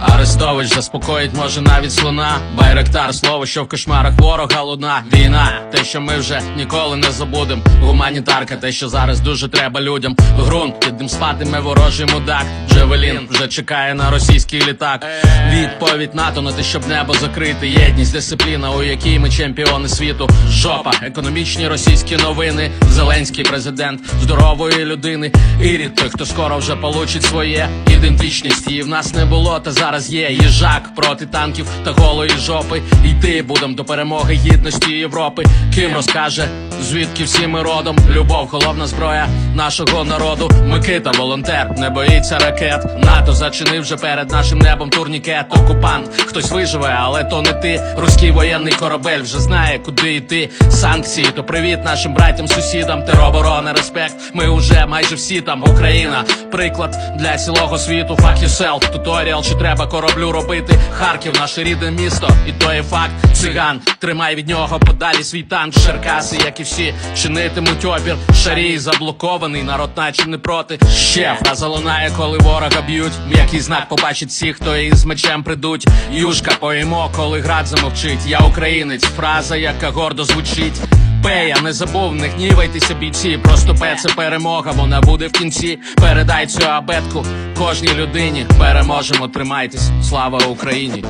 Арестович заспокоїть може навіть слона. Байректар, слово, що в кошмарах ворога луна. Війна, те, що ми вже ніколи не забудем. Гуманітарка, те, що зараз дуже треба людям. Грунт, під ним спатиме ворожий мудак. Джевелін вже чекає на російський літак. Відповідь НАТО на те, щоб небо закрити. Єдність, дисципліна, у якій ми чемпіони світу. Жопа, економічні російські новини. Зеленський президент здорової людини. Ірід, той, хто скоро вже получить своє. Ідентичність її в нас не було, та зараз є. Їжак проти танків та голої жопи. Йти будем до перемоги гідності Європи. Ким розкаже, звідки всі ми родом? Любов, головна зброя нашого народу. Микита, волонтер, не боїться ракет. НАТО зачинив вже перед нашим небом турнікет. Окупант, хтось виживе, але то не ти. Руський воєнний корабель вже знає, куди йти. Санкції, то привіт нашим братям, сусідам. Тероборона, респект. Ми уже майже всі там. Україна, приклад для цілого світу. Fuck yourself, туторіал, що треба кораблю робити. Харків, наше рідне місто, і то є факт. Циган, тримай від нього подалі свій танк. Черкаси, як і всі, чинитимуть опір. Шарій заблокований, народ наче не проти. Ще фраза лунає, коли ворога б'ють. М'який знак побачить всіх, хто із мечем придуть. Юшка поїмо, коли град замовчить. Я українець, фраза, яка гордо звучить. Пея, не забув, не гнівайтеся бійці. Просто П це перемога, вона буде в кінці. Передай цю абетку кожній людині. Переможемо, тримайтесь. Слава Україні!